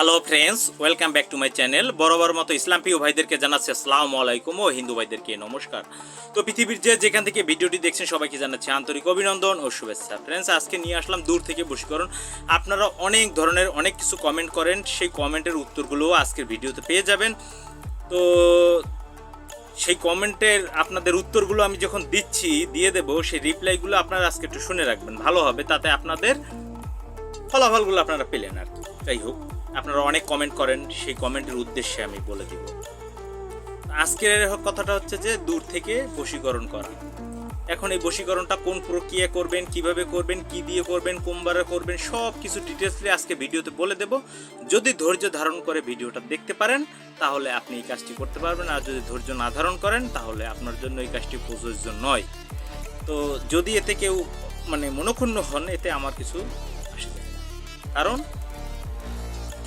Hello friends welcome back to my channel বরাবর মতো ইসলাম প্রিয় ভাইদেরকে জানাচ্ছি আসসালামু আলাইকুম ও হিন্দু ভাইদেরকে নমস্কার। তো পৃথিবীর যে যেখান থেকে ভিডিওটি দেখছেন, সবাইকে জানাচ্ছি আন্তরিক অভিনন্দন ও শুভেচ্ছা। ফ্রেন্ডস আজকে নিয়ে আসলাম দূর থেকে বশীকরণ। আপনারা অনেক ধরনের অনেক কিছু কমেন্ট করেন, সেই কমেন্টের উত্তরগুলোও আজকের ভিডিওতে পেয়ে যাবেন। তো সেই কমেন্টের আপনাদের উত্তরগুলো আমি যখন দিচ্ছি, দিয়ে দেবো, সেই রিপ্লাইগুলো আপনারা আজকে একটু শুনে রাখবেন। ভালো হবে, তাতে আপনাদের ফলাফলগুলো আপনারা পেলেন আর কি। যাই হোক। আপনারা অনেক কমেন্ট করেন, সেই কমেন্টের উদ্দেশ্যে আমি বলে দিব। আজকের কথাটা হচ্ছে যে, দূর থেকে বশীকরণ করা। এখন এই বশীকরণটা কোন প্রক্রিয়া করবেন, কীভাবে করবেন, কি দিয়ে করবেন কোনবারে করবেন সব কিছু ডিটেলসলি আজকে ভিডিওতে বলে দেব। যদি ধৈর্য ধারণ করে ভিডিওটা দেখতে পারেন, তাহলে আপনি এই কাজটি করতে পারবেন। আর যদি ধৈর্য না ধারণ করেন, তাহলে আপনার জন্য এই কাজটি প্রযোজ্য নয়। তো যদি এতে কেউ মানে মনক্ষুণ্ণ হন, এতে আমার কিছু আসে কারণ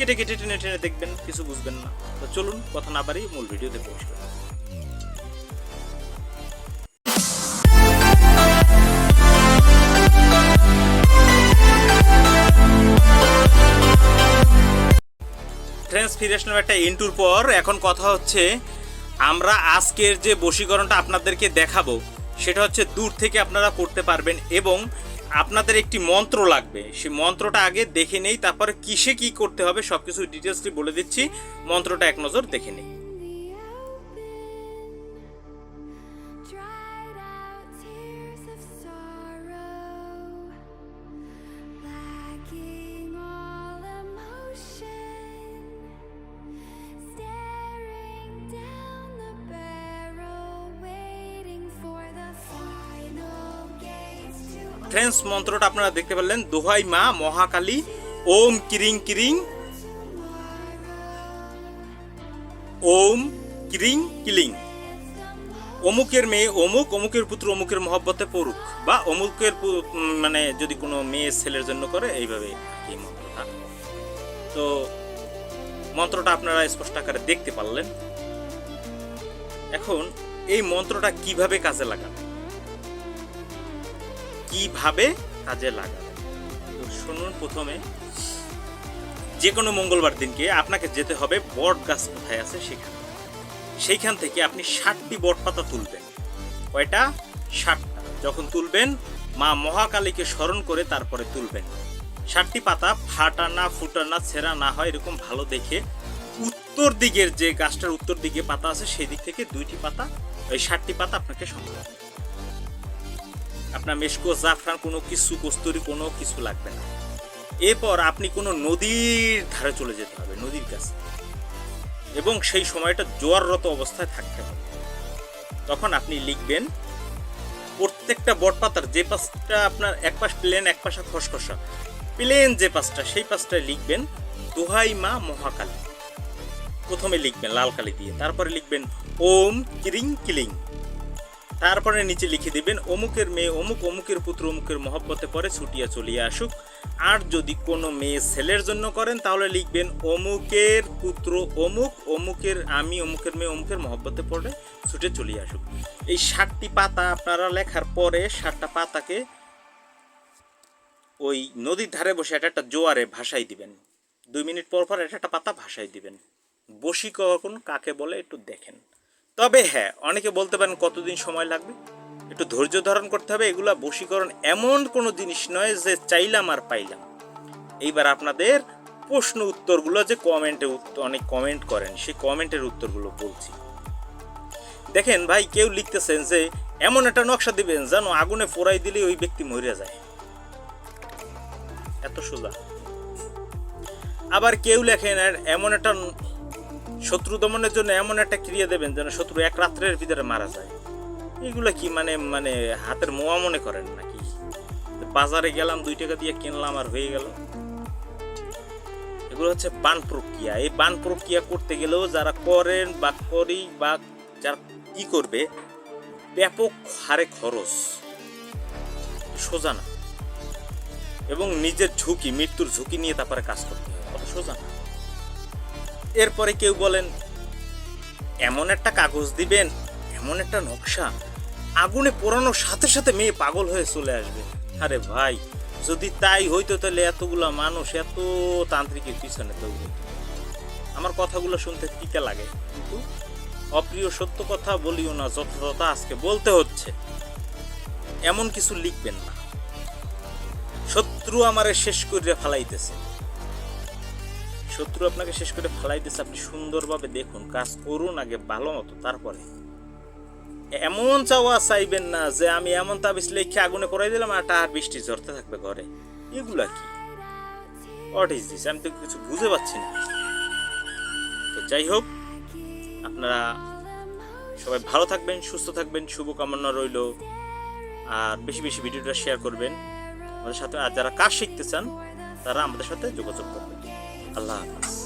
কেটে কেটে টেনে টেনে দেখবেন, কিছু বুঝবেন না। তো চলুন, কথা না বাড়ি মূল ভিডিওতে করি। ফ্রেন্ডস একটা ইন্টুর পর এখন কথা হচ্ছে, আমরা আজকের যে বশীকরণটা আপনাদেরকে দেখাবো, সেটা হচ্ছে দূর থেকে আপনারা করতে পারবেন এবং আপনাদের একটি মন্ত্র লাগবে। সেই মন্ত্রটা আগে দেখে নেই, তারপরে কিসে কি করতে হবে সব কিছু ডিটেলসটি বলে দিচ্ছি। মন্ত্রটা এক নজর দেখে নেই। To ফ্রেন্ডস মন্ত্রটা আপনারা দেখতে পারলেন। দোহাই মা, মহাকালী, ওম কিরিং কিরিং, ওম কিরিং কিলিং। অমুকের মেয়ে অমুক, অমুকের পুত্র অমুকের মহব্বতে পড়ুক, বা অমুকের মানে যদি কোনো মেয়ে ছেলের জন্য করে, এইভাবে এই মন্ত্রটা। তো মন্ত্রটা আপনারা স্পষ্ট আকারে দেখতে পারলেন। এখন এই মন্ত্রটা কীভাবে কাজে লাগাবেন কীভাবে কাজে লাগাবেন? তো শুনুন প্রথমে। যে কোনো মঙ্গলবার দিনকে আপনাকে যেতে হবে বট গাছ কোথায় আছে সেখানে। সেইখান থেকে আপনি ষাটটি বট পাতা তুলবেন। কয়টা? ষাটটা। যখন তুলবেন, মা মহাকালীকে স্মরণ করে তারপরে তুলবেন। ষাটটি পাতা ফাটা না ফুটা না ছেঁড়া না হয় এরকম ভালো দেখে উত্তর দিকের যে গাছটার উত্তর দিকে পাতা আছে, সেই দিক থেকে দুইটি পাতা, ওই ষাটটি পাতা আপনাকে সংগ্রহ। আপনার মেশকো, জাফরান কোনো কিছু, কস্তুরি কোনো কিছু লাগবে না। এরপর আপনি কোনো নদীর ধারে চলে যেতে হবে, নদীর কাছে। এবং সেই সময়টা জোয়াররত অবস্থায় থাকতে হবে। তখন আপনি লিখবেন, প্রত্যেকটা বটপাতার যে পাশটা আপনার এক পাশ প্লেন, এক পাশে খসখসা, প্লেন যে পাশটা সেই পাশটায় লিখবেন দোহাই মা মহাকালী। প্রথমে লিখবেন, লাল কালি দিয়ে। তারপরে লিখবেন, ওম কিরিং কিলিং। তারপরে নিচে লিখে দিবেন, অমুকের মেয়ে অমুক, অমুকের পুত্র, অমুকের মহব্বতে পরে ছুটিয়া চলিয়া আসুক। আর যদি কোনো মেয়ে ছেলের জন্য করেন, তাহলে লিখবেন, অমুকের পুত্র অমুক, অমুকের আমি, অমুকের মেয়ে অমুকের মহব্বতে পড়ে ছুটে চলিয়ে আসুক। এই সাতটি পাতা আপনারা লেখার পরে সাতটা পাতাকে ওই নদীর ধারে বসে একটা একটা জোয়ারে ভাসাই দিবেন। দুই মিনিট পর পর একটা একটা পাতা ভাসাই দিবেন। বশীকরণ কাকে বলে একটু দেখেন। তবে হ্যাঁ অনেকে বলতে পারেন কতদিন সময় লাগবে? একটু ধৈর্য ধারণ করতে হবে, এগুলা বশীকরণ এমন কোনো জিনিস নয় যে চাইলাম আর পাইলাম। এইবার আপনাদের প্রশ্ন উত্তরগুলো যে কমেন্টে অনেক কমেন্ট করেন, সেই কমেন্টের উত্তরগুলো বলছি। দেখেন ভাই, কেউ লিখতেছেন যে, এমন একটা নকশা দিবেন যেন আগুনে পোড়াই দিলে ওই ব্যক্তি মরে যায়। এত সোজা। আবার কেউ লেখেন, এমন একটা শত্রু দমনের জন্য এমন একটা ক্রিয়া দেবেন যেন শত্রু এক রাত্রের ভিতরে মারা যায়। এগুলো কি মানে মানে হাতের মোয়া মনে করেন নাকি? বাজারে গেলাম, দুই টাকা দিয়ে কিনলাম আর হয়ে গেল। এগুলো হচ্ছে বান প্রক্রিয়া। এই বান প্রক্রিয়া করতে গেলেও যারা করেন বা করি বা যারা কি করবে, ব্যাপক হারে খরচ। সোজা না। এবং নিজের ঝুঁকি, মৃত্যুর ঝুঁকি নিয়ে তারপরে কাজ করতে হবে। সোজা না। এরপরে কেউ বলেন, এমন একটা কাগজ দিবেন, এমন একটা নকশা, আগুনে পোড়ানোর সাথে সাথে মেয়ে পাগল হয়ে চলে আসবে। আরে ভাই, যদি তাই হইতো তাহলে এতগুলা মানুষ এত তান্ত্রিকের পিছনে দৌড়ে। আমার কথাগুলো শুনতে টিকা লাগে, কিন্তু অপ্রিয় সত্য কথা বলিও না, যথাযথ আজকে বলতে হচ্ছে। এমন কিছু লিখবেন না। শত্রু আমারে শেষ করিয়া ফালাইতেছে। শত্রু আপনাকে শেষ করে ফালাইতেছে আপনি সুন্দরভাবে দেখুন, কাজ করুন আগে ভালো মতো, তারপরে। এমন চাওয়া চাইবেন না যে আমি এমন তাবিজ লিখে আগুনে করাই দিলাম আর টার বৃষ্টি ঝরতে থাকবে ঘরে। এগুলা কি? হোয়াট ইজ দিস আমি তো কিছু বুঝে পাচ্ছি না। তো যাই হোক, আপনারা সবাই ভালো থাকবেন, সুস্থ থাকবেন, শুভকামনা রইল। আর বেশি বেশি ভিডিওটা শেয়ার করবেন। আমাদের সাথে, আর যারা কাজ শিখতে চান, তারা আমাদের সাথে যোগাযোগ করবেন। Allah Hafiz.